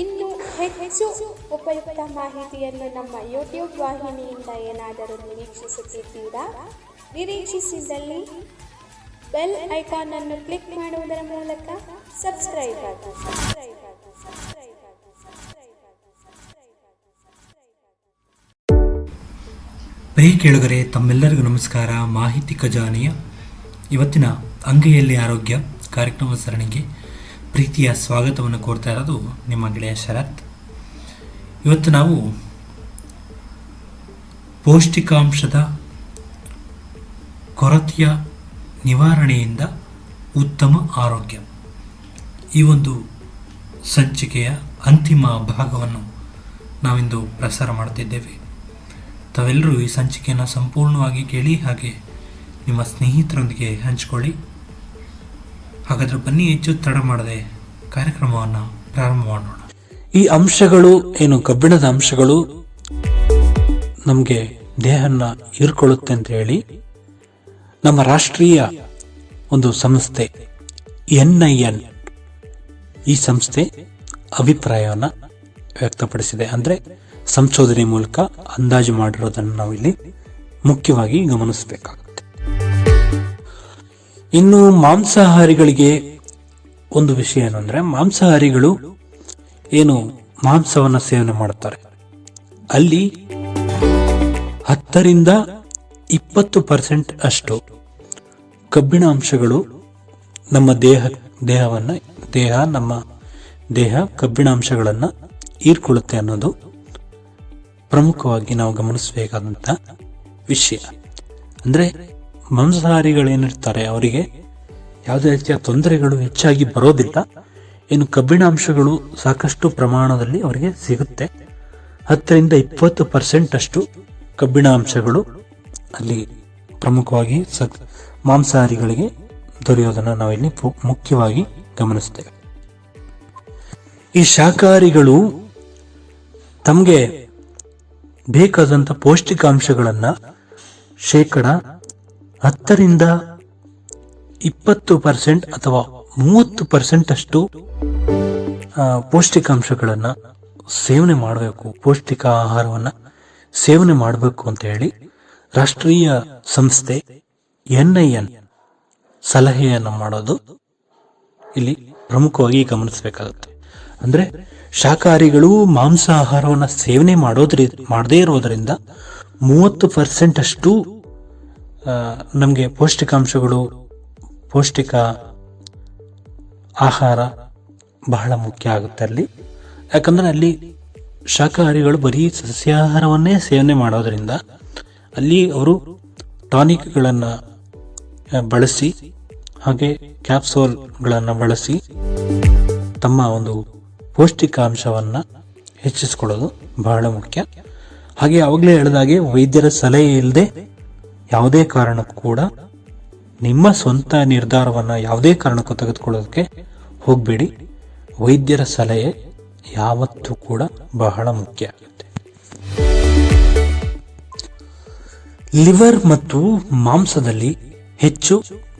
ಇನ್ನು ಹೆಚ್ಚು ಉಪಯುಕ್ತ ಮಾಹಿತಿಯನ್ನು ನಮ್ಮ ಯೂಟ್ಯೂಬ್ ವಾಹಿನಿಯಿಂದ ಏನಾದರೂ ನಿರೀಕ್ಷಿಸುತ್ತಿದ್ದೀರಾ? ನಿರೀಕ್ಷಿಸಿದಲ್ಲಿ ಬೆಲ್ ಐಕಾನ್ ಅನ್ನು ಕ್ಲಿಕ್ ಮಾಡುವುದರ ಮೂಲಕ ಸಬ್ಸ್ಕ್ರೈಬ್ ಆಗಿ ಸಬ್ಸ್ಕ್ರೈಬ್ ಆಗಿ ಸಬ್ಸ್ಕ್ರೈಬ್ ಆಗಿ ಸಬ್ಸ್ಕ್ರೈಬ್ ಆಗಿ. ಸಬ್ಸ್ಕ್ರೈಬ್ ಆಗಿ ಸಬ್ಸ್ಕ್ರೈಬ್ ಆಗಿ ಕೇಳುಗರೆ, ತಮ್ಮೆಲ್ಲರಿಗೂ ನಮಸ್ಕಾರ. ಮಾಹಿತಿ ಖಜಾನೆಯ ಇವತ್ತಿನ ಅಂಗೈಯಲ್ಲಿ ಆರೋಗ್ಯ ಕಾರ್ಯಕ್ರಮ ಸರಣಿಗೆ ಪ್ರೀತಿಯ ಸ್ವಾಗತವನ್ನು ಕೋರ್ತಾ ಇರೋದು ನಿಮ್ಮ ಗೆಳೆಯ ಶರತ್. ಇವತ್ತು ನಾವು ಪೌಷ್ಟಿಕಾಂಶದ ಕೊರತೆಯ ನಿವಾರಣೆಯಿಂದ ಉತ್ತಮ ಆರೋಗ್ಯ. ಈ ಒಂದು ಸಂಚಿಕೆಯ ಅಂತಿಮ ಭಾಗವನ್ನು ನಾವಿಂದು ಪ್ರಸಾರ ಮಾಡುತ್ತಿದ್ದೇವೆ. ತಾವೆಲ್ಲರೂ ಈ ಸಂಚಿಕೆಯನ್ನು ಸಂಪೂರ್ಣವಾಗಿ ಕೇಳಿ ಹಾಗೆ ನಿಮ್ಮ ಸ್ನೇಹಿತರೊಂದಿಗೆ ಹಂಚಿಕೊಳ್ಳಿ. ಹಾಗಾದರೆ ಬನ್ನಿ ಹೆಚ್ಚು ತಡ ಮಾಡದೆ ಕಾರ್ಯಕ್ರಮವನ್ನು ಪ್ರಾರಂಭ ಮಾಡೋಣ. ಈ ಅಂಶಗಳು ಏನು ಕಬ್ಬಿಣದ ಅಂಶಗಳು? ನಮಗೆ ದೇಹನ ಹೀರ್ಕೊಳ್ಳುತ್ತೆ ಅಂತ ಹೇಳಿ ನಮ್ಮ ರಾಷ್ಟ್ರೀಯ ಒಂದು ಸಂಸ್ಥೆ, ಎನ್ ಐ ಎನ್, ಈ ಸಂಸ್ಥೆ ಅಭಿಪ್ರಾಯವನ್ನು ವ್ಯಕ್ತಪಡಿಸಿದೆ. ಅಂದರೆ ಸಂಶೋಧನೆ ಮೂಲಕ ಅಂದಾಜು ಮಾಡಿರೋದನ್ನು ಇಲ್ಲಿ ಮುಖ್ಯವಾಗಿ ಗಮನಿಸಬೇಕಾಗುತ್ತೆ. ಇನ್ನು ಮಾಂಸಾಹಾರಿಗಳಿಗೆ ಒಂದು ವಿಷಯ ಏನು ಅಂದರೆ ಮಾಂಸಾಹಾರಿಗಳು ಏನು ಮಾಂಸವನ್ನು ಸೇವನೆ ಮಾಡುತ್ತಾರೆ. ಅಲ್ಲಿ ಹತ್ತರಿಂದ ಇಪ್ಪತ್ತು ಪರ್ಸೆಂಟ್ ಅಷ್ಟು ಕಬ್ಬಿಣ ಅಂಶಗಳು ನಮ್ಮ ದೇಹ, ದೇಹವನ್ನು, ದೇಹ, ನಮ್ಮ ದೇಹ ಕಬ್ಬಿಣ ಅಂಶಗಳನ್ನು ಹೀರ್ಕೊಳ್ಳುತ್ತೆ ಅನ್ನೋದು ಪ್ರಮುಖವಾಗಿ ನಾವು ಗಮನಿಸಬೇಕಾದಂಥ ವಿಷಯ. ಅಂದ್ರೆ ಮಾಂಸಾಹಾರಿಗಳೇನಿರ್ತಾರೆ, ಅವರಿಗೆ ಯಾವುದೇ ರೀತಿಯ ತೊಂದರೆಗಳು ಹೆಚ್ಚಾಗಿ ಬರೋದಿಲ್ಲ. ಇನ್ನು ಕಬ್ಬಿಣಾಂಶಗಳು ಸಾಕಷ್ಟು ಪ್ರಮಾಣದಲ್ಲಿ ಅವರಿಗೆ ಸಿಗುತ್ತೆ. ಹತ್ತರಿಂದ ಇಪ್ಪತ್ತು ಪರ್ಸೆಂಟ್ ಅಷ್ಟು ಕಬ್ಬಿಣ ಅಂಶಗಳು ಅಲ್ಲಿ ಪ್ರಮುಖವಾಗಿ ಸತ್ ಮಾಂಸಾಹಾರಿಗಳಿಗೆ ದೊರೆಯೋದನ್ನು ನಾವಿಲ್ಲಿ ಮುಖ್ಯವಾಗಿ ಗಮನಿಸ್ತೇವೆ. ಈ ಶಾಕಾಹಾರಿಗಳು ತಮಗೆ ಬೇಕಾದಂಥ ಪೌಷ್ಟಿಕಾಂಶಗಳನ್ನು ಶೇಕಡ ಹತ್ತರಿಂದ ಇಪ್ಪತ್ತು ಪರ್ಸೆಂಟ್ ಅಥವಾ ಮೂವತ್ತು ಪರ್ಸೆಂಟ್ ಅಷ್ಟು ಪೌಷ್ಟಿಕಾಂಶಗಳನ್ನ ಸೇವನೆ ಮಾಡಬೇಕು. ಪೌಷ್ಟಿಕ ಆಹಾರವನ್ನ ಸೇವನೆ ಮಾಡಬೇಕು ಅಂತ ಹೇಳಿ ರಾಷ್ಟ್ರೀಯ ಸಂಸ್ಥೆ ಎನ್ ಐ ಎನ್ ಸಲಹೆಯನ್ನು ಮಾಡೋದು ಇಲ್ಲಿ ಪ್ರಮುಖವಾಗಿ ಗಮನಿಸಬೇಕಾಗುತ್ತೆ. ಅಂದ್ರೆ ಶಾಕಾಹಾರಿಗಳು ಮಾಂಸ ಆಹಾರವನ್ನು ಸೇವನೆ ಮಾಡೋದ್ರಿ, ಮಾಡದೇ ಇರೋದರಿಂದ ಮೂವತ್ತು ಪರ್ಸೆಂಟ್ ಅಷ್ಟು ನಮಗೆ ಪೌಷ್ಟಿಕಾಂಶಗಳು, ಪೌಷ್ಟಿಕ ಆಹಾರ ಬಹಳ ಮುಖ್ಯ ಆಗುತ್ತೆ ಅಲ್ಲಿ. ಯಾಕಂದರೆ ಅಲ್ಲಿ ಶಾಖಾಹಾರಿಗಳು ಬರೀ ಸಸ್ಯಾಹಾರವನ್ನೇ ಸೇವನೆ ಮಾಡೋದರಿಂದ ಅಲ್ಲಿ ಅವರು ಟಾನಿಕ್ಗಳನ್ನು ಬಳಸಿ, ಹಾಗೆ ಕ್ಯಾಪ್ಸೋಲ್ಗಳನ್ನು ಬಳಸಿ ತಮ್ಮ ಒಂದು ಪೌಷ್ಟಿಕಾಂಶವನ್ನು ಹೆಚ್ಚಿಸ್ಕೊಳ್ಳೋದು ಬಹಳ ಮುಖ್ಯ. ಹಾಗೆ ಅವಾಗಲೇ ಹೇಳಿದಾಗೆ ವೈದ್ಯರ ಸಲಹೆ ಇಲ್ಲದೆ ಯಾವುದೇ ಕಾರಣಕ್ಕೂ ಕೂಡ ನಿಮ್ಮ ಸ್ವಂತ ನಿರ್ಧಾರವನ್ನು ಯಾವುದೇ ಕಾರಣಕ್ಕೂ ತೆಗೆದುಕೊಳ್ಳೋದಕ್ಕೆ ಹೋಗಬೇಡಿ. ವೈದ್ಯರ ಸಲಹೆ ಯಾವತ್ತೂ ಕೂಡ ಬಹಳ ಮುಖ್ಯ. ಆಗುತ್ತೆ ಲಿವರ್ ಮತ್ತು ಮಾಂಸದಲ್ಲಿ ಹೆಚ್ಚು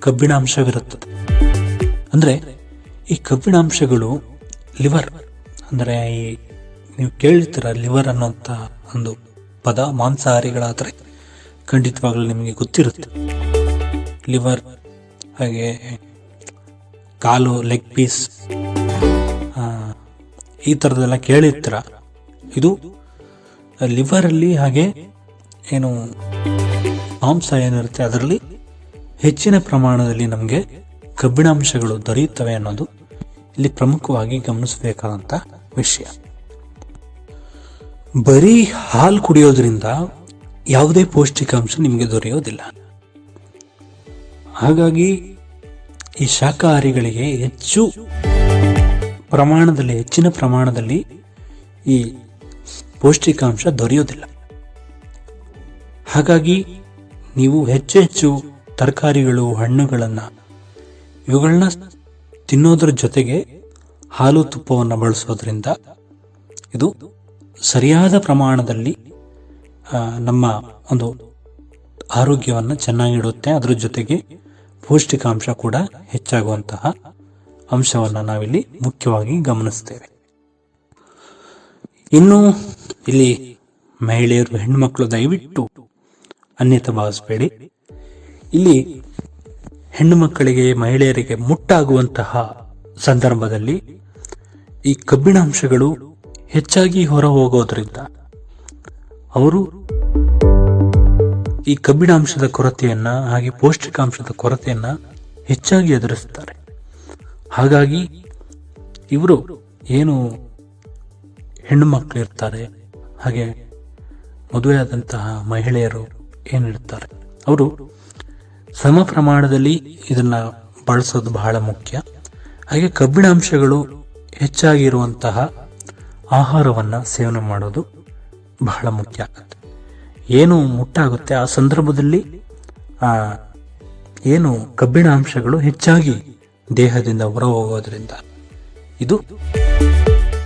ಕಬ್ಬಿಣಾಂಶವಿರುತ್ತದೆ. ಅಂದರೆ ಈ ಕಬ್ಬಿಣಾಂಶಗಳು ಲಿವರ್, ಅಂದರೆ ಈ ನೀವು ಕೇಳಿರ್ತೀರ ಲಿವರ್ ಅನ್ನೋಂಥ ಒಂದು ಪದ ಮಾಂಸಾಹಾರಿಗಳಾದರೆ. ಖಂಡಿತವಾಗ್ಲೂ ನಿಮಗೆ ಗೊತ್ತಿರುತ್ತೆ. ಲಿವರ್, ಹಾಗೆ ಕಾಲು, ಲೆಗ್ ಪೀಸ್ ಈ ಥರದ್ದೆಲ್ಲ ಕೇಳಿರ್ತೀರ. ಇದು ಲಿವರಲ್ಲಿ ಹಾಗೆ ಏನು ಮಾಂಸ ಏನಿರುತ್ತೆ ಅದರಲ್ಲಿ ಹೆಚ್ಚಿನ ಪ್ರಮಾಣದಲ್ಲಿ ನಮಗೆ ಕಬ್ಬಿಣಾಂಶಗಳು ದೊರೆಯುತ್ತವೆ ಅನ್ನೋದು ಇಲ್ಲಿ ಪ್ರಮುಖವಾಗಿ ಗಮನಿಸಬೇಕಾದಂಥ ವಿಷಯ. ಬರೀ ಹಾಲು ಕುಡಿಯೋದ್ರಿಂದ ಯಾವುದೇ ಪೌಷ್ಟಿಕಾಂಶ ನಿಮಗೆ ದೊರೆಯೋದಿಲ್ಲ ಹಾಗಾಗಿ ಈ ಶಾಖಾಹಾರಿಗಳಿಗೆ ಹೆಚ್ಚು ಪ್ರಮಾಣದಲ್ಲಿ, ಹೆಚ್ಚಿನ ಪ್ರಮಾಣದಲ್ಲಿ ಈ ಪೌಷ್ಟಿಕಾಂಶ ದೊರೆಯೋದಿಲ್ಲ ಹಾಗಾಗಿ ನೀವು ಹೆಚ್ಚು ಹೆಚ್ಚು ತರಕಾರಿಗಳು, ಹಣ್ಣುಗಳನ್ನು, ಇವುಗಳನ್ನ ತಿನ್ನೋದ್ರ ಜೊತೆಗೆ ಹಾಲು ತುಪ್ಪವನ್ನು ಬಳಸೋದ್ರಿಂದ ಇದು ಸರಿಯಾದ ಪ್ರಮಾಣದಲ್ಲಿ ನಮ್ಮ ಒಂದು ಆರೋಗ್ಯವನ್ನು ಚೆನ್ನಾಗಿಡುತ್ತೆ ಅದರ ಜೊತೆಗೆ ಪೌಷ್ಟಿಕಾಂಶ ಕೂಡ ಹೆಚ್ಚಾಗುವಂತಹ ಅಂಶವನ್ನು ನಾವಿಲ್ಲಿ ಮುಖ್ಯವಾಗಿ ಗಮನಿಸ್ತೇವೆ. ಇನ್ನು ಇಲ್ಲಿ ಮಹಿಳೆಯರು ಹೆಣ್ಮಕ್ಳು ದಯವಿಟ್ಟು ಅನ್ಯತ ಭಾವಿಸಬೇಡಿ. ಇಲ್ಲಿ ಹೆಣ್ಣು ಮಕ್ಕಳಿಗೆ ಮಹಿಳೆಯರಿಗೆ ಮುಟ್ಟಾಗುವಂತಹ ಸಂದರ್ಭದಲ್ಲಿ ಈ ಕಬ್ಬಿಣಾಂಶಗಳು ಹೆಚ್ಚಾಗಿ ಹೊರ ಹೋಗೋದ್ರಿಂದ ಅವರು ಈ ಕಬ್ಬಿಣಾಂಶದ ಕೊರತೆಯನ್ನ ಹಾಗೆ ಪೌಷ್ಟಿಕಾಂಶದ ಕೊರತೆಯನ್ನ ಹೆಚ್ಚಾಗಿ ಎದುರಿಸುತ್ತಾರೆ ಹಾಗಾಗಿ ಇವರು ಏನು ಹೆಣ್ಣು ಮಕ್ಕಳು ಇರ್ತಾರೆ ಹಾಗೆ ಮದುವೆಯಾದಂತಹ ಮಹಿಳೆಯರು ಏನಿರ್ತಾರೆ ಅವರು ಸಮ ಪ್ರಮಾಣದಲ್ಲಿ ಇದನ್ನ ಬಳಸೋದು ಬಹಳ ಮುಖ್ಯ. ಹಾಗೆ ಕಬ್ಬಿಣಾಂಶಗಳು ಹೆಚ್ಚಾಗಿರುವಂತಹ ಆಹಾರವನ್ನು ಸೇವನೆ ಮಾಡೋದು ಬಹಳ ಮುಖ್ಯ ಆಗುತ್ತೆ. ಏನು ಮುಟ್ಟಾಗುತ್ತೆ ಆ ಸಂದರ್ಭದಲ್ಲಿ, ಆ, ಏನು ಕಬ್ಬಿಣ ಅಂಶಗಳು ಹೆಚ್ಚಾಗಿ ದೇಹದಿಂದ ಹೊರ ಹೋಗೋದ್ರಿಂದ ಇದು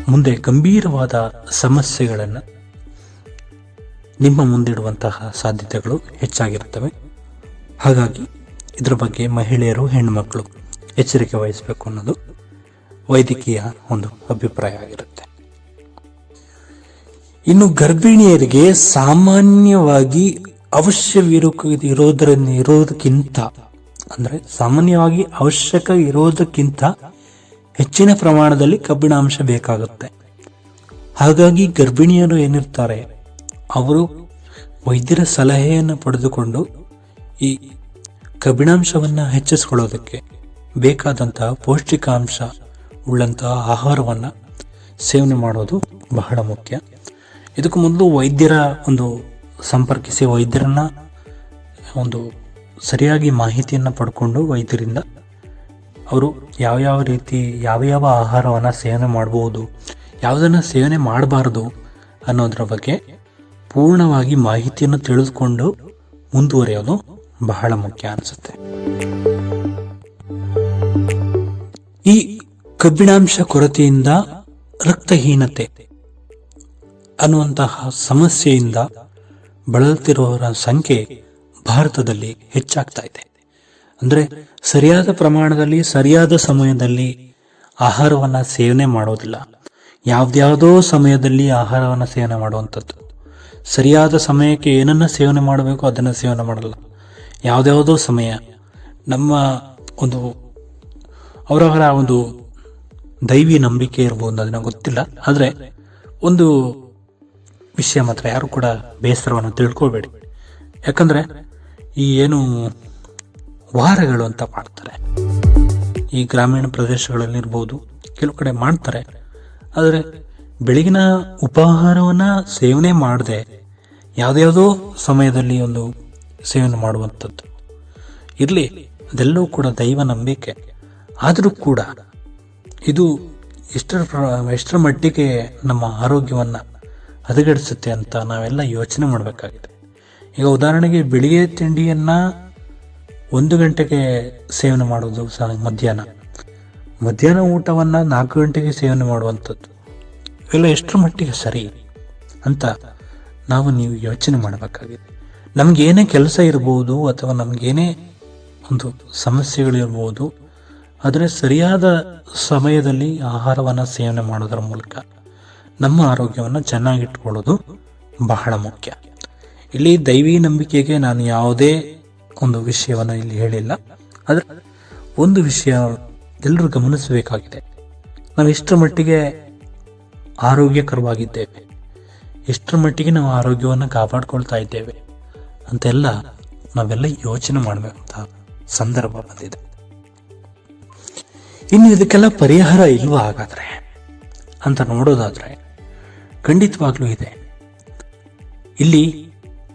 ಮುಂದೆ ಗಂಭೀರವಾದ ಸಮಸ್ಯೆಗಳನ್ನು ನಿಮ್ಮ ಮುಂದಿಡುವಂತಹ ಸಾಧ್ಯತೆಗಳು ಹೆಚ್ಚಾಗಿರುತ್ತವೆ. ಹಾಗಾಗಿ ಇದರ ಬಗ್ಗೆ ಮಹಿಳೆಯರು ಹೆಣ್ಣುಮಕ್ಕಳು ಎಚ್ಚರಿಕೆ ವಹಿಸಬೇಕು ಅನ್ನೋದು ವೈದ್ಯಕೀಯ ಒಂದು ಅಭಿಪ್ರಾಯ ಆಗಿರುತ್ತೆ. ಇನ್ನು ಗರ್ಭಿಣಿಯರಿಗೆ ಸಾಮಾನ್ಯವಾಗಿ ಅವಶ್ಯವಿರೋ ಇರೋದ್ರ ಇರೋದಕ್ಕಿಂತ ಅಂದ್ರೆ ಸಾಮಾನ್ಯವಾಗಿ ಅವಶ್ಯಕ ಇರೋದಕ್ಕಿಂತ ಹೆಚ್ಚಿನ ಪ್ರಮಾಣದಲ್ಲಿ ಕಬ್ಬಿಣಾಂಶ ಬೇಕಾಗುತ್ತೆ. ಹಾಗಾಗಿ ಗರ್ಭಿಣಿಯರು ಏನಿರ್ತಾರೆ, ಅವರು ವೈದ್ಯರ ಸಲಹೆಯನ್ನು ಪಡೆದುಕೊಂಡು ಈ ಕಬ್ಬಿಣಾಂಶವನ್ನು ಹೆಚ್ಚಿಸ್ಕೊಳ್ಳೋದಕ್ಕೆ ಬೇಕಾದಂತಹ ಪೌಷ್ಟಿಕಾಂಶ ಉಳ್ಳಂತಹ ಆಹಾರವನ್ನು ಸೇವನೆ ಮಾಡೋದು ಬಹಳ ಮುಖ್ಯ. ಇದಕ್ಕೂ ಮೊದಲು ವೈದ್ಯರ ಒಂದು ಸಂಪರ್ಕಿಸಿ ವೈದ್ಯರನ್ನ ಒಂದು ಸರಿಯಾಗಿ ಮಾಹಿತಿಯನ್ನು ಪಡ್ಕೊಂಡು ವೈದ್ಯರಿಂದ ಅವರು ಯಾವ ಯಾವ ರೀತಿ, ಯಾವ ಯಾವ ಆಹಾರವನ್ನು ಸೇವನೆ ಮಾಡ್ಬೋದು, ಯಾವುದನ್ನು ಸೇವನೆ ಮಾಡಬಾರ್ದು ಅನ್ನೋದ್ರ ಬಗ್ಗೆ ಪೂರ್ಣವಾಗಿ ಮಾಹಿತಿಯನ್ನು ತಿಳಿದುಕೊಂಡು ಮುಂದುವರಿಯೋದು ಬಹಳ ಮುಖ್ಯ ಅನಿಸುತ್ತೆ. ಈ ಕಬ್ಬಿಣಾಂಶ ಕೊರತೆಯಿಂದ ರಕ್ತಹೀನತೆ ಅನ್ನುವಂತಹ ಸಮಸ್ಯೆಯಿಂದ ಬಳಲ್ತಿರುವವರ ಸಂಖ್ಯೆ ಭಾರತದಲ್ಲಿ ಹೆಚ್ಚಾಗ್ತಾ ಇದೆ. ಅಂದರೆ ಸರಿಯಾದ ಪ್ರಮಾಣದಲ್ಲಿ, ಸರಿಯಾದ ಸಮಯದಲ್ಲಿ ಆಹಾರವನ್ನು ಸೇವನೆ ಮಾಡೋದಿಲ್ಲ. ಯಾವುದ್ಯಾವುದೋ ಸಮಯದಲ್ಲಿ ಆಹಾರವನ್ನು ಸೇವನೆ ಮಾಡುವಂಥದ್ದು. ಸರಿಯಾದ ಸಮಯಕ್ಕೆ ಏನನ್ನ ಸೇವನೆ ಮಾಡಬೇಕು ಅದನ್ನು ಸೇವನೆ ಮಾಡಲ್ಲ. ಯಾವುದ್ಯಾವುದೋ ಸಮಯ. ನಮ್ಮ ಒಂದು, ಅವರವರ ಒಂದು ದೈವಿ ನಂಬಿಕೆ ಇರ್ಬೋದು ಅದನ್ನು ಗೊತ್ತಿಲ್ಲ. ಆದರೆ ಒಂದು ವಿಷಯ ಮಾತ್ರ ಯಾರು ಕೂಡ ಬೇಸರವನ್ನು ತಿಳ್ಕೊಬೇಡಿ. ಯಾಕಂದ್ರೆ ಈ ಏನು ವಾರಗಳು ಅಂತ ಮಾಡ್ತಾರೆ. ಈ ಗ್ರಾಮೀಣ ಪ್ರದೇಶಗಳಲ್ಲಿರ್ಬೋದು ಕೆಲವು ಕಡೆ ಮಾಡ್ತಾರೆ. ಆದರೆ ಬೆಳಗಿನ ಉಪಹಾರವನ್ನ ಸೇವನೆ ಮಾಡದೆ ಯಾವುದ್ಯಾವುದೋ ಸಮಯದಲ್ಲಿ ಒಂದು ಸೇವನೆ ಮಾಡುವಂಥದ್ದು. ಇರಲಿ, ಅದೆಲ್ಲವೂ ಕೂಡ ದೈವ ನಂಬಿಕೆ. ಆದರೂ ಕೂಡ ಇದು ಎಷ್ಟರ ಎಷ್ಟರ ಮಟ್ಟಿಗೆ ನಮ್ಮ ಆರೋಗ್ಯವನ್ನು ಹದಗೆಡಿಸುತ್ತೆ ಅಂತ ನಾವೆಲ್ಲ ಯೋಚನೆ ಮಾಡಬೇಕಾಗಿದೆ. ಈಗ ಉದಾಹರಣೆಗೆ ಬೆಳಿಗ್ಗೆ ತಿಂಡಿಯನ್ನು ಒಂದು ಗಂಟೆಗೆ ಸೇವನೆ ಮಾಡೋದು ಸಹ ಮಧ್ಯಾಹ್ನ. ಮಧ್ಯಾಹ್ನ ಊಟವನ್ನು ನಾಲ್ಕು ಗಂಟೆಗೆ ಸೇವನೆ ಮಾಡುವಂಥದ್ದು. ಇವೆಲ್ಲ ಎಷ್ಟರ ಮಟ್ಟಿಗೆ ಸರಿ ಅಂತ ನಾವು ನೀವು ಯೋಚನೆ ಮಾಡಬೇಕಾಗಿದೆ. ನಮಗೇನೇ ಕೆಲಸ ಇರ್ಬೋದು ಅಥವಾ ನಮಗೇನೇ ಒಂದು ಸಮಸ್ಯೆಗಳಿರ್ಬೋದು ಆದರೆ ಸರಿಯಾದ ಸಮಯದಲ್ಲಿ ಆಹಾರವನ್ನು ಸೇವನೆ ಮಾಡೋದರ ಮೂಲಕ ನಮ್ಮ ಆರೋಗ್ಯವನ್ನು ಚೆನ್ನಾಗಿಟ್ಕೊಳ್ಳೋದು ಬಹಳ ಮುಖ್ಯ. ಇಲ್ಲಿ ದೈವಿ ನಂಬಿಕೆಗೆ ನಾನು ಯಾವುದೇ ಒಂದು ವಿಷಯವನ್ನು ಇಲ್ಲಿ ಹೇಳಿಲ್ಲ. ಆದರೆ ಒಂದು ವಿಷಯ ಎಲ್ಲರೂ ಗಮನಿಸಬೇಕಾಗಿದೆ. ನಾವು ಎಷ್ಟರ ಮಟ್ಟಿಗೆ ಆರೋಗ್ಯಕರವಾಗಿದ್ದೇವೆ, ಎಷ್ಟರ ಮಟ್ಟಿಗೆ ನಾವು ಆರೋಗ್ಯವನ್ನು ಕಾಪಾಡ್ಕೊಳ್ತಾ ಇದ್ದೇವೆ ಅಂತೆಲ್ಲ ನಾವೆಲ್ಲ ಯೋಚನೆ ಮಾಡಬೇಕಂತ ಸಂದರ್ಭ ಬಂದಿದೆ. ಇನ್ನು ಇದಕ್ಕೆಲ್ಲ ಪರಿಹಾರ ಇಲ್ವಾ ಹಾಗಾದರೆ? ಅಂತ ನೋಡೋದಾದ್ರೆ ಖಂಡಿತವಾಗ್ಲೂ ಇದೆ. ಇಲ್ಲಿ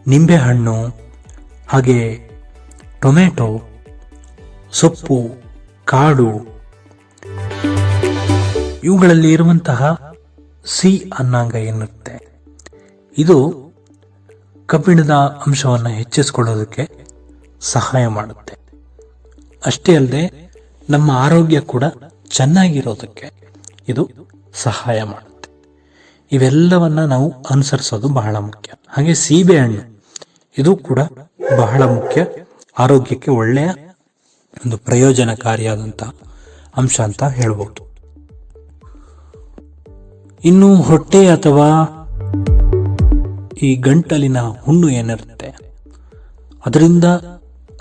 ನಿಂಬೆಹಣ್ಣು ಹಾಗೆ ಟೊಮೆಟೊ ಸೊಪ್ಪು, ಕಾಡು ಇವುಗಳಲ್ಲಿ ಇರುವಂತಹ ಸಿ ಅನ್ನಾಂಗ ಎನ್ನುತ್ತೆ. ಇದು ಕಬ್ಬಿಣದ ಅಂಶವನ್ನು ಹೆಚ್ಚಿಸಿಕೊಳ್ಳೋದಕ್ಕೆ ಸಹಾಯ ಮಾಡುತ್ತೆ. ಅಷ್ಟೇ ಅಲ್ಲದೆ ನಮ್ಮ ಆರೋಗ್ಯ ಕೂಡ ಚೆನ್ನಾಗಿರೋದಕ್ಕೆ ಇದು ಸಹಾಯ ಮಾಡುತ್ತೆ. ಇವೆಲ್ಲವನ್ನ ನಾವು ಅನುಸರಿಸೋದು ಬಹಳ ಮುಖ್ಯ. ಹಾಗೆ ಸೀಬೆ ಹಣ್ಣು, ಇದು ಕೂಡ ಬಹಳ ಮುಖ್ಯ. ಆರೋಗ್ಯಕ್ಕೆ ಒಳ್ಳೆಯ ಒಂದು ಪ್ರಯೋಜನಕಾರಿಯಾದಂಥ ಅಂಶ ಅಂತ ಹೇಳ್ಬೋದು. ಇನ್ನು ಹೊಟ್ಟೆ ಅಥವಾ ಈ ಗಂಟಲಿನ ಹುಣ್ಣು ಏನಿರುತ್ತೆ, ಅದರಿಂದ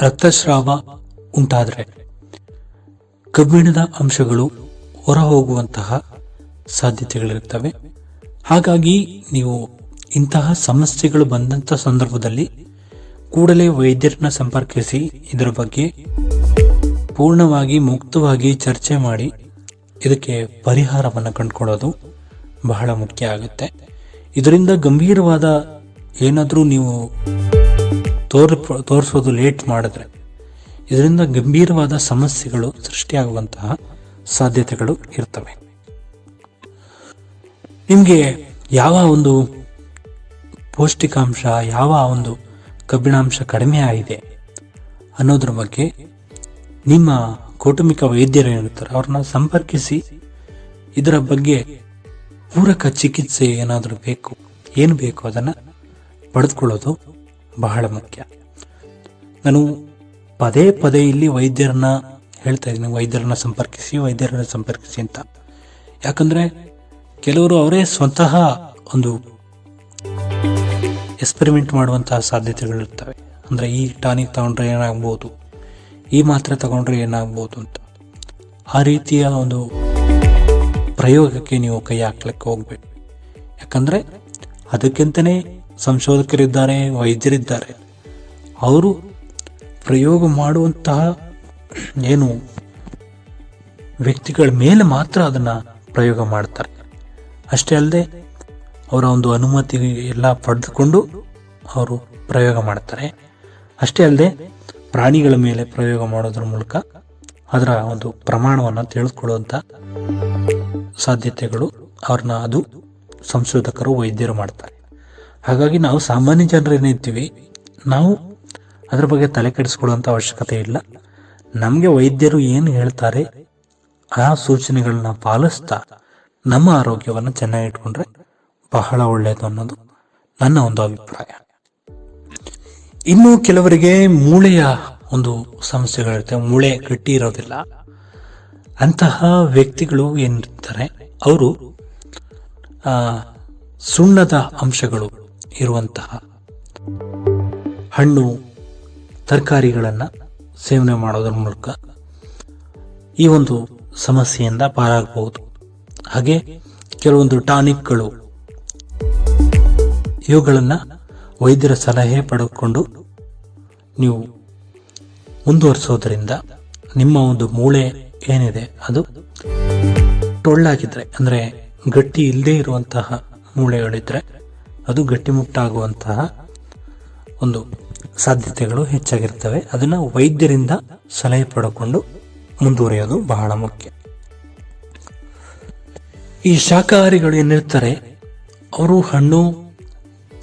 ರಕ್ತಸ್ರಾವ ಉಂಟಾದರೆ ಕಬ್ಬಿಣದ ಅಂಶಗಳು ಹೊರ ಹೋಗುವಂತಹ ಸಾಧ್ಯತೆಗಳಿರ್ತವೆ ಹಾಗಾಗಿ ನೀವು ಇಂತಹ ಸಮಸ್ಯೆಗಳು ಬಂದಂಥ ಸಂದರ್ಭದಲ್ಲಿ ಕೂಡಲೇ ವೈದ್ಯರನ್ನ ಸಂಪರ್ಕಿಸಿ ಇದರ ಬಗ್ಗೆ ಪೂರ್ಣವಾಗಿ ಮುಕ್ತವಾಗಿ ಚರ್ಚೆ ಮಾಡಿ ಇದಕ್ಕೆ ಪರಿಹಾರವನ್ನು ಕಂಡುಕೊಳ್ಳೋದು ಬಹಳ ಮುಖ್ಯ ಆಗುತ್ತೆ. ಇದರಿಂದ ಗಂಭೀರವಾದ ಏನಾದರೂ ನೀವು ತೋರ್ ತೋರಿಸೋದು ಲೇಟ್ ಮಾಡಿದ್ರೆ ಇದರಿಂದ ಗಂಭೀರವಾದ ಸಮಸ್ಯೆಗಳು ಸೃಷ್ಟಿಯಾಗುವಂತಹ ಸಾಧ್ಯತೆಗಳು ಇರ್ತವೆ. ನಿಮಗೆ ಯಾವ ಒಂದು ಪೌಷ್ಟಿಕಾಂಶ, ಯಾವ ಒಂದು ಕಬ್ಬಿಣಾಂಶ ಕಡಿಮೆ ಆಗಿದೆ ಅನ್ನೋದ್ರ ಬಗ್ಗೆ ನಿಮ್ಮ ಕೌಟುಂಬಿಕ ವೈದ್ಯರು ಏನಿರ್ತಾರೆ, ಅವ್ರನ್ನ ಸಂಪರ್ಕಿಸಿ ಇದರ ಬಗ್ಗೆ ಪೂರಕ ಚಿಕಿತ್ಸೆ ಏನಾದರೂ ಬೇಕು, ಏನು ಬೇಕು ಅದನ್ನು ಪಡೆದುಕೊಳ್ಳೋದು ಬಹಳ ಮುಖ್ಯ. ನಾನು ಪದೇ ಪದೇ ಇಲ್ಲಿ ವೈದ್ಯರನ್ನ ಹೇಳ್ತಾ ಇದ್ದೀನಿ, ವೈದ್ಯರನ್ನ ಸಂಪರ್ಕಿಸಿ ವೈದ್ಯರನ್ನ ಸಂಪರ್ಕಿಸಿ ಅಂತ. ಯಾಕಂದ್ರೆ ಕೆಲವರು ಅವರೇ ಸ್ವತಃ ಒಂದು ಎಕ್ಸ್ಪೆರಿಮೆಂಟ್ ಮಾಡುವಂತಹ ಸಾಧ್ಯತೆಗಳಿರ್ತವೆ ಅಂದರೆ ಈ ಟಾನಿಕ್ ತಗೊಂಡ್ರೆ ಏನಾಗ್ಬೋದು? ಈ ಮಾತ್ರೆ ತಗೊಂಡ್ರೆ ಏನಾಗ್ಬೋದು ಅಂತ. ಆ ರೀತಿಯ ಒಂದು ಪ್ರಯೋಗಕ್ಕೆ ನೀವು ಕೈ ಹಾಕ್ಲಿಕ್ಕೆ ಹೋಗಬೇಕು. ಯಾಕಂದರೆ ಅದಕ್ಕಿಂತನೇ ಸಂಶೋಧಕರಿದ್ದಾರೆ, ವೈದ್ಯರಿದ್ದಾರೆ. ಅವರು ಪ್ರಯೋಗ ಮಾಡುವಂತಹ ಏನು ವ್ಯಕ್ತಿಗಳ ಮೇಲೆ ಮಾತ್ರ ಅದನ್ನು ಪ್ರಯೋಗ ಮಾಡ್ತಾರೆ. ಅಷ್ಟೇ ಅಲ್ಲದೆ ಅವರ ಒಂದು ಅನುಮತಿ ಎಲ್ಲ ಪಡೆದುಕೊಂಡು ಅವರು ಪ್ರಯೋಗ ಮಾಡ್ತಾರೆ. ಅಷ್ಟೇ ಅಲ್ಲದೆ ಪ್ರಾಣಿಗಳ ಮೇಲೆ ಪ್ರಯೋಗ ಮಾಡೋದ್ರ ಮೂಲಕ ಅದರ ಒಂದು ಪ್ರಮಾಣವನ್ನು ತಿಳಿದುಕೊಳ್ಳುವಂಥ ಸಾಧ್ಯತೆಗಳು ಅವ್ರನ್ನ ಅದು ಸಂಶೋಧಕರು, ವೈದ್ಯರು ಮಾಡ್ತಾರೆ. ಹಾಗಾಗಿ ನಾವು ಸಾಮಾನ್ಯ ಜನರು ಏನಿರ್ತೀವಿ, ನಾವು ಅದರ ಬಗ್ಗೆ ತಲೆ ಕೆಡಿಸ್ಕೊಳ್ಳುವಂಥ ಅವಶ್ಯಕತೆ ಇಲ್ಲ. ನಮಗೆ ವೈದ್ಯರು ಏನು ಹೇಳ್ತಾರೆ, ಆ ಸೂಚನೆಗಳನ್ನ ಪಾಲಿಸ್ತಾ ನಮ್ಮ ಆರೋಗ್ಯವನ್ನು ಚೆನ್ನಾಗಿ ಇಟ್ಕೊಂಡ್ರೆ ಬಹಳ ಒಳ್ಳೆಯದು ಅನ್ನೋದು ನನ್ನ ಒಂದು ಅಭಿಪ್ರಾಯ. ಇನ್ನು ಕೆಲವರಿಗೆ ಮೂಳೆಯ ಒಂದು ಸಮಸ್ಯೆಗಳಿರುತ್ತೆ. ಮೂಳೆ ಗಟ್ಟಿ ಇರೋದಿಲ್ಲ. ಅಂತಹ ವ್ಯಕ್ತಿಗಳು ಏನಿರ್ತಾರೆ, ಅವರು ಸುಣ್ಣದ ಅಂಶಗಳು ಇರುವಂತಹ ಹಣ್ಣು, ತರಕಾರಿಗಳನ್ನು ಸೇವನೆ ಮಾಡೋದ್ರ ಮೂಲಕ ಈ ಒಂದು ಸಮಸ್ಯೆಯಿಂದ ಪಾರಾಗಬಹುದು. ಹಾಗೆ ಕೆಲವೊಂದು ಟಾನಿಕ್ಗಳು. ಇವುಗಳನ್ನು ವೈದ್ಯರ ಸಲಹೆ ಪಡೆದುಕೊಂಡು ನೀವು ಮುಂದುವರಿಸೋದ್ರಿಂದ ನಿಮ್ಮ ಒಂದು ಮೂಳೆ ಏನಿದೆ ಅದು ಟೊಳ್ಳಾಗಿದ್ರೆ, ಅಂದರೆ ಗಟ್ಟಿ ಇಲ್ಲದೇ ಇರುವಂತಹ ಮೂಳೆಗಳಿದ್ದರೆ ಅದು ಗಟ್ಟಿಮುಟ್ಟಾಗುವಂತಹ ಒಂದು ಸಾಧ್ಯತೆಗಳು ಹೆಚ್ಚಾಗಿರ್ತವೆ. ಅದನ್ನು ವೈದ್ಯರಿಂದ ಸಲಹೆ ಪಡೆದುಕೊಂಡು ಮುಂದುವರಿಯೋದು ಬಹಳ ಮುಖ್ಯ. ಈ ಶಾಖಾಹಾರಿಗಳು ಏನಿರ್ತಾರೆ, ಅವರು ಹಣ್ಣು,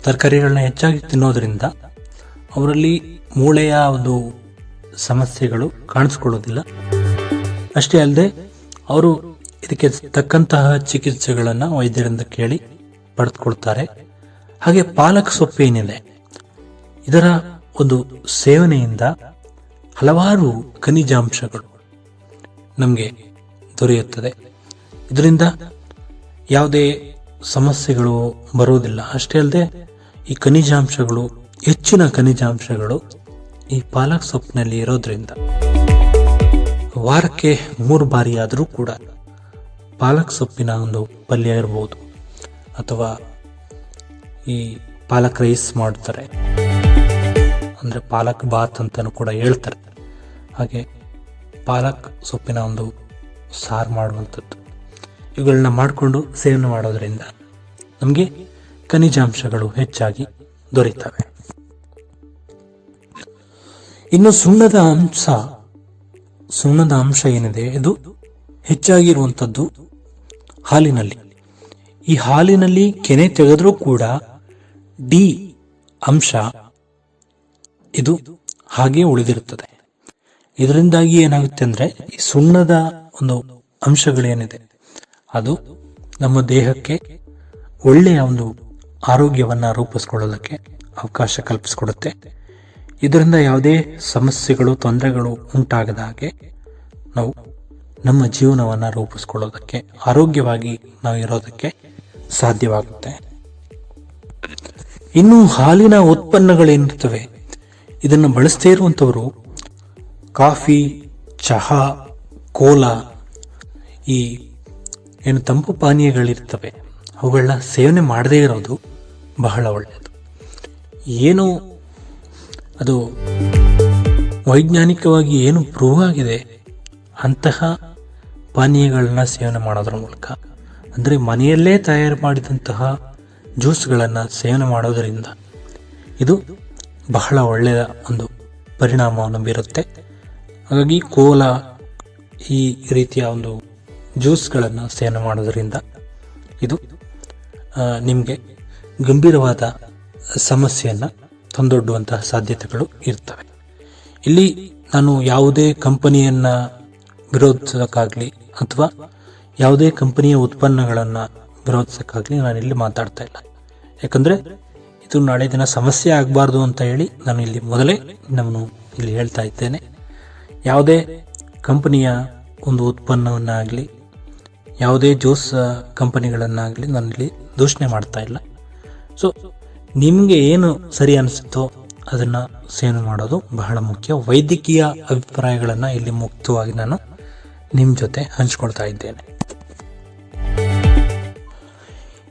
ತರಕಾರಿಗಳನ್ನ ಹೆಚ್ಚಾಗಿ ತಿನ್ನೋದರಿಂದ ಅವರಲ್ಲಿ ಮೂಳೆಯ ಒಂದು ಸಮಸ್ಯೆಗಳು ಕಾಣಿಸ್ಕೊಳ್ಳೋದಿಲ್ಲ. ಅಷ್ಟೇ ಅಲ್ಲದೆ, ಅವರು ಇದಕ್ಕೆ ತಕ್ಕಂತಹ ಚಿಕಿತ್ಸೆಗಳನ್ನು ವೈದ್ಯರಿಂದ ಕೇಳಿ ಪಡೆದುಕೊಳ್ತಾರೆ. ಹಾಗೆ ಪಾಲಕ್ ಸೊಪ್ಪು ಏನಿದೆ, ಇದರ ಒಂದು ಸೇವನೆಯಿಂದ ಹಲವಾರು ಖನಿಜಾಂಶಗಳು ನಮಗೆ ದೊರೆಯುತ್ತದೆ. ಇದರಿಂದ ಯಾವುದೇ ಸಮಸ್ಯೆಗಳು ಬರುವುದಿಲ್ಲ. ಅಷ್ಟೇ ಅಲ್ಲದೆ ಈ ಖನಿಜಾಂಶಗಳು, ಹೆಚ್ಚಿನ ಖನಿಜಾಂಶಗಳು ಈ ಪಾಲಕ್ ಸೊಪ್ಪಿನಲ್ಲಿ ಇರೋದ್ರಿಂದ ವಾರಕ್ಕೆ ಮೂರು ಬಾರಿ ಆದರೂ ಕೂಡ ಪಾಲಕ್ ಸೊಪ್ಪಿನ ಒಂದು ಪಲ್ಯ ಇರ್ಬೋದು ಅಥವಾ ಈ ಪಾಲಕ್ ರೈಸ್ ಮಾಡ್ತಾರೆ. ಅಂದರೆ ಪಾಲಕ್ ಬಾತ್ ಅಂತಲೂ ಕೂಡ ಹೇಳ್ತಾರೆ. ಹಾಗೆ ಪಾಲಕ್ ಸೊಪ್ಪಿನ ಒಂದು ಸಾರು ಮಾಡುವಂಥದ್ದು. ಇವುಗಳನ್ನ ಮಾಡಿಕೊಂಡು ಸೇವನೆ ಮಾಡೋದ್ರಿಂದ ನಮಗೆ ಖನಿಜಾಂಶಗಳು ಹೆಚ್ಚಾಗಿ ದೊರೆಯುತ್ತವೆ ಇನ್ನು ಸುಣ್ಣದ ಅಂಶ ಸುಣ್ಣದ ಅಂಶ ಏನಿದೆ? ಇದು ಹೆಚ್ಚಾಗಿರುವಂಥದ್ದು ಹಾಲಿನಲ್ಲಿ. ಈ ಹಾಲಿನಲ್ಲಿ ಕೆನೆ ತೆಗೆದ್ರೂ ಕೂಡ ಡಿ ಅಂಶ ಇದು ಹಾಗೆ ಉಳಿದಿರುತ್ತದೆ. ಇದರಿಂದಾಗಿ ಏನಾಗುತ್ತೆ ಅಂದ್ರೆ ಈ ಸುಣ್ಣದ ಒಂದು ಅಂಶಗಳೇನಿದೆ? ಅದು ನಮ್ಮ ದೇಹಕ್ಕೆ ಒಳ್ಳೆಯ ಒಂದು ಆರೋಗ್ಯವನ್ನ ರೂಪಿಸ್ಕೊಳ್ಳೋದಕ್ಕೆ ಅವಕಾಶ ಕಲ್ಪಿಸಿಕೊಡುತ್ತೆ. ಇದರಿಂದ ಯಾವುದೇ ಸಮಸ್ಯೆಗಳು, ತೊಂದರೆಗಳು ಉಂಟಾಗದ ಹಾಗೆ ನಾವು ನಮ್ಮ ಜೀವನವನ್ನು ರೂಪಿಸ್ಕೊಳ್ಳೋದಕ್ಕೆ, ಆರೋಗ್ಯವಾಗಿ ನಾವು ಇರೋದಕ್ಕೆ ಸಾಧ್ಯವಾಗುತ್ತೆ. ಇನ್ನು ಹಾಲಿನ ಉತ್ಪನ್ನಗಳೇನಿರ್ತವೆ ಇದನ್ನು ಬಳಸದೇ ಇರುವಂಥವರು ಕಾಫಿ, ಚಹಾ, ಕೋಲಾ, ಈ ಏನು ತಂಪು ಪಾನೀಯಗಳಿರ್ತವೆ ಅವುಗಳನ್ನ ಸೇವನೆ ಮಾಡದೇ ಇರೋದು ಬಹಳ ಒಳ್ಳೆಯದು ಏನು ಅದು ವೈಜ್ಞಾನಿಕವಾಗಿ ಏನು ಪ್ರೂವ್ ಆಗಿದೆ, ಅಂತಹ ಪಾನೀಯಗಳನ್ನ ಸೇವನೆ ಮಾಡೋದ್ರ ಮೂಲಕ. ಅಂದರೆ ಮನೆಯಲ್ಲೇ ತಯಾರು ಮಾಡಿದಂತಹ ಜ್ಯೂಸ್ಗಳನ್ನು ಸೇವನೆ ಮಾಡೋದರಿಂದ ಇದು ಬಹಳ ಒಳ್ಳೆಯ ಒಂದು ಪರಿಣಾಮವನ್ನು ಬೀರುತ್ತೆ. ಹಾಗಾಗಿ ಕೋಲ ಈ ರೀತಿಯ ಒಂದು ಜ್ಯೂಸ್ಗಳನ್ನು ಸೇವನೆ ಮಾಡೋದರಿಂದ ಇದು ನಿಮಗೆ ಗಂಭೀರವಾದ ಸಮಸ್ಯೆಯನ್ನು ತಂದೊಡ್ಡುವಂತಹ ಸಾಧ್ಯತೆಗಳು ಇರ್ತವೆ. ಇಲ್ಲಿ ನಾನು ಯಾವುದೇ ಕಂಪನಿಯನ್ನು ವಿರೋಧಿಸೋಕ್ಕಾಗಲಿ ಅಥವಾ ಯಾವುದೇ ಕಂಪನಿಯ ಉತ್ಪನ್ನಗಳನ್ನು ವಿರೋಧಿಸೋಕ್ಕಾಗಲಿ ನಾನು ಇಲ್ಲಿ ಮಾತಾಡ್ತಾ ಇಲ್ಲ. ಯಾಕಂದರೆ ಇದು ನಾಳೆ ದಿನ ಸಮಸ್ಯೆ ಆಗಬಾರ್ದು ಅಂತ ಹೇಳಿ ನಾನು ಇಲ್ಲಿ ಮೊದಲೇ ನಾನು ಇಲ್ಲಿ ಹೇಳ್ತಾ ಇದ್ದೇನೆ. ಯಾವುದೇ ಕಂಪನಿಯ ಒಂದು ಉತ್ಪನ್ನವನ್ನಾಗಲಿ ಯಾವುದೇ ಜ್ಯೂಸ್ ಕಂಪನಿಗಳನ್ನಾಗಲಿ ನಾನು ಇಲ್ಲಿ ದೂಷಣೆ ಮಾಡ್ತಾ ಇಲ್ಲ. ಸೊ ನಿಮಗೆ ಏನು ಸರಿ ಅನಿಸುತ್ತೋ ಅದನ್ನು ಸೇವನೆ ಮಾಡೋದು ಬಹಳ ಮುಖ್ಯ. ವೈದ್ಯಕೀಯ ಅಭಿಪ್ರಾಯಗಳನ್ನು ಇಲ್ಲಿ ಮುಕ್ತವಾಗಿ ನಾನು ನಿಮ್ಮ ಜೊತೆ ಹಂಚ್ಕೊಳ್ತಾ ಇದ್ದೇನೆ.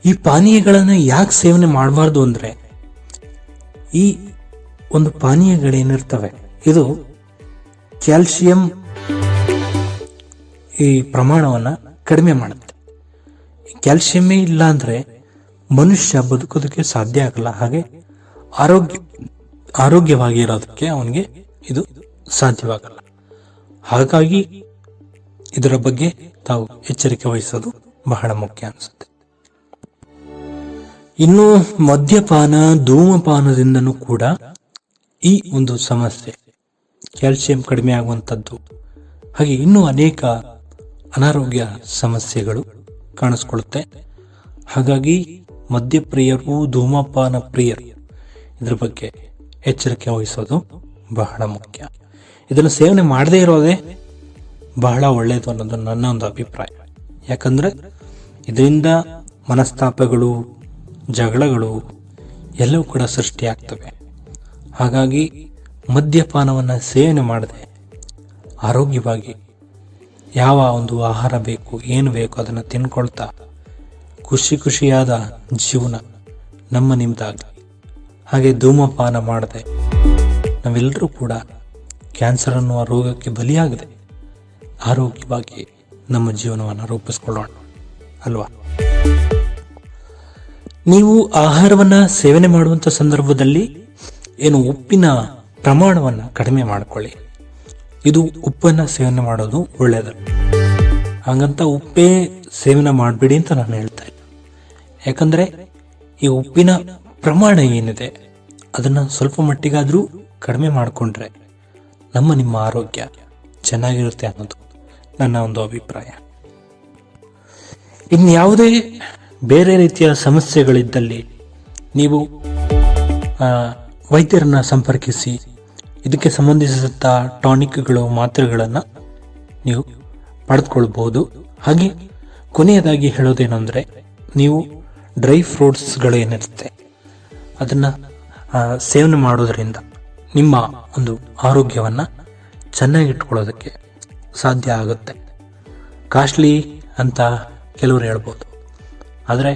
ಈ ಪಾನೀಯಗಳನ್ನು ಯಾಕೆ ಸೇವನೆ ಮಾಡಬಾರ್ದು ಅಂದರೆ, ಈ ಒಂದು ಪಾನೀಯಗಳೇನಿರ್ತವೆ, ಇದು ಕ್ಯಾಲ್ಸಿಯಂ ಈ ಪ್ರಮಾಣವನ್ನು ಕಡಿಮೆ ಮಾಡುತ್ತೆ. ಕ್ಯಾಲ್ಸಿಯಮ್ಮೇ ಇಲ್ಲ ಅಂದರೆ ಮನುಷ್ಯ ಬದುಕೋದಕ್ಕೆ ಸಾಧ್ಯ ಆಗಲ್ಲ. ಹಾಗೆ ಆರೋಗ್ಯ ಆರೋಗ್ಯವಾಗಿ ಇರೋದಕ್ಕೆ ಅವನಿಗೆ ಇದು ಸಾಧ್ಯವಾಗಲ್ಲ. ಹಾಗಾಗಿ ಇದರ ಬಗ್ಗೆ ತಾವು ಎಚ್ಚರಿಕೆ ವಹಿಸೋದು ಬಹಳ ಮುಖ್ಯ ಅನಿಸುತ್ತೆ. ಇನ್ನು ಮದ್ಯಪಾನ, ಧೂಮಪಾನದಿಂದನೂ ಕೂಡ ಈ ಒಂದು ಸಮಸ್ಯೆ ಕ್ಯಾಲ್ಸಿಯಂ ಕಡಿಮೆ ಆಗುವಂಥದ್ದು ಹಾಗೆ ಇನ್ನೂ ಅನೇಕ ಅನಾರೋಗ್ಯ ಸಮಸ್ಯೆಗಳು ಕಾಣಿಸ್ಕೊಳ್ಳುತ್ತೆ. ಹಾಗಾಗಿ ಮದ್ಯಪ್ರಿಯರು, ಧೂಮಪಾನ ಪ್ರಿಯರು, ಇದ್ರ ಬಗ್ಗೆ ಎಚ್ಚರಿಕೆ ವಹಿಸೋದು ಬಹಳ ಮುಖ್ಯ. ಇದನ್ನು ಸೇವನೆ ಮಾಡದೇ ಇರೋದೇ ಬಹಳ ಒಳ್ಳೆಯದು ಅನ್ನೋದು ನನ್ನ ಒಂದು ಅಭಿಪ್ರಾಯ. ಯಾಕಂದರೆ ಇದರಿಂದ ಮನಸ್ತಾಪಗಳು, ಜಗಳಗಳು ಎಲ್ಲವೂ ಕೂಡ ಸೃಷ್ಟಿಯಾಗ್ತವೆ. ಹಾಗಾಗಿ ಮದ್ಯಪಾನವನ್ನು ಸೇವನೆ ಮಾಡದೆ ಆರೋಗ್ಯವಾಗಿ ಯಾವ ಒಂದು ಆಹಾರ ಬೇಕು, ಏನು ಬೇಕು ಅದನ್ನು ತಿನ್ಕೊಳ್ತಾ ಖುಷಿ ಖುಷಿಯಾದ ಜೀವನ ನಮ್ಮ ನಿಮ್ಮದಾಗಲಿ ಹಾಗೆ ಧೂಮಪಾನ ಮಾಡದೆ ನಾವೆಲ್ಲರೂ ಕೂಡ ಕ್ಯಾನ್ಸರ್ ಅನ್ನುವ ರೋಗಕ್ಕೆ ಬಲಿಯಾಗದೆ ಆರೋಗ್ಯವಾಗಿ ನಮ್ಮ ಜೀವನವನ್ನು ರೂಪಿಸ್ಕೊಳ್ಳೋಣ, ಅಲ್ವಾ? ನೀವು ಆಹಾರವನ್ನು ಸೇವನೆ ಮಾಡುವಂಥ ಸಂದರ್ಭದಲ್ಲಿ ಏನು ಉಪ್ಪಿನ ಪ್ರಮಾಣವನ್ನು ಕಡಿಮೆ ಮಾಡಿಕೊಳ್ಳಿ. ಇದು ಉಪ್ಪನ್ನು ಸೇವನೆ ಮಾಡೋದು ಒಳ್ಳೆಯದು ಹಾಗಂತ ಉಪ್ಪೇ ಸೇವನೆ ಮಾಡಬೇಡಿ ಅಂತ ನಾನು ಹೇಳ್ತಾ ಇಲ್ಲ. ಯಾಕಂದರೆ ಈ ಉಪ್ಪಿನ ಪ್ರಮಾಣ ಏನಿದೆ, ಅದನ್ನು ಸ್ವಲ್ಪ ಮಟ್ಟಿಗಾದರೂ ಕಡಿಮೆ ಮಾಡಿಕೊಂಡ್ರೆ ನಮ್ಮ ನಿಮ್ಮ ಆರೋಗ್ಯ ಚೆನ್ನಾಗಿರುತ್ತೆ ಅನ್ನೋದು ನನ್ನ ಒಂದು ಅಭಿಪ್ರಾಯ. ಇನ್ಯಾವುದೇ ಬೇರೆ ರೀತಿಯ ಸಮಸ್ಯೆಗಳಿದ್ದಲ್ಲಿ ನೀವು ವೈದ್ಯರನ್ನ ಸಂಪರ್ಕಿಸಿ ಇದಕ್ಕೆ ಸಂಬಂಧಿಸಿದಂಥ ಟಾನಿಕ್ಗಳು, ಮಾತ್ರೆಗಳನ್ನು ನೀವು ಪಡೆದುಕೊಳ್ಬಹುದು. ಹಾಗೆ ಕೊನೆಯದಾಗಿ ಹೇಳೋದೇನೆಂದರೆ, ನೀವು ಡ್ರೈ ಫ್ರೂಟ್ಸ್ಗಳೇನಿರುತ್ತೆ, ಅದನ್ನು ಸೇವನೆ ಮಾಡೋದರಿಂದ ನಿಮ್ಮ ಒಂದು ಆರೋಗ್ಯವನ್ನು ಚೆನ್ನಾಗಿಟ್ಕೊಳ್ಳೋದಕ್ಕೆ ಸಾಧ್ಯ ಆಗುತ್ತೆ. ಕಾಸ್ಟ್ಲಿ ಅಂತ ಕೆಲವರು ಹೇಳ್ಬೋದು. ಆದರೆ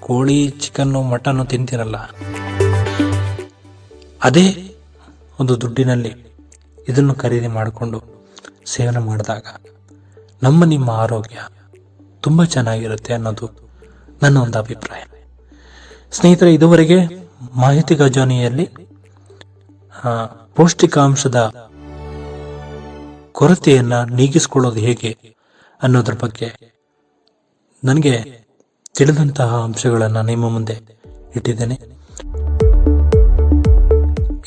ಕೋಳಿ, ಚಿಕನ್ನು, ಮಟನ್ನು ತಿಂತಿರಲ್ಲ, ಅದೇ ಒಂದು ದುಡ್ಡಿನಲ್ಲಿ ಇದನ್ನು ಖರೀದಿ ಮಾಡಿಕೊಂಡು ಸೇವನೆ ಮಾಡಿದಾಗ ನಮ್ಮ ನಿಮ್ಮ ಆರೋಗ್ಯ ತುಂಬ ಚೆನ್ನಾಗಿರುತ್ತೆ ಅನ್ನೋದು ನನ್ನ ಒಂದು ಅಭಿಪ್ರಾಯ. ಸ್ನೇಹಿತರೆ, ಇದುವರೆಗೆ ಮಾಹಿತಿ ಖಜಾನೆಯಲ್ಲಿ ಪೌಷ್ಟಿಕಾಂಶದ ಕೊರತೆಯನ್ನು ನೀಗಿಸಿಕೊಳ್ಳೋದು ಹೇಗೆ ಅನ್ನೋದ್ರ ಬಗ್ಗೆ ನನಗೆ ತಿಳಿದಂತಹ ಅಂಶಗಳನ್ನು ನಿಮ್ಮ ಮುಂದೆ ಇಟ್ಟಿದ್ದೇನೆ.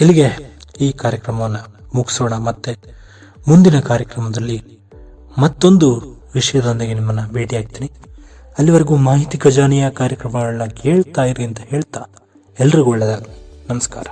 ಇಲ್ಲಿಗೆ ಈ ಕಾರ್ಯಕ್ರಮವನ್ನು ಮುಗಿಸೋಣ. ಮತ್ತೆ ಮುಂದಿನ ಕಾರ್ಯಕ್ರಮದಲ್ಲಿ ಮತ್ತೊಂದು ವಿಷಯದೊಂದಿಗೆ ನಿಮ್ಮನ್ನು ಭೇಟಿಯಾಗ್ತೀನಿ. ಅಲ್ಲಿವರೆಗೂ ಮಾಹಿತಿ ಖಜಾನೆಯ ಕಾರ್ಯಕ್ರಮಗಳನ್ನ ಕೇಳ್ತಾ ಇರಿ ಅಂತ ಹೇಳ್ತಾ ಎಲ್ರಿಗೂ ಒಳ್ಳೆಯದಾಗಲಿ. ನಮಸ್ಕಾರ.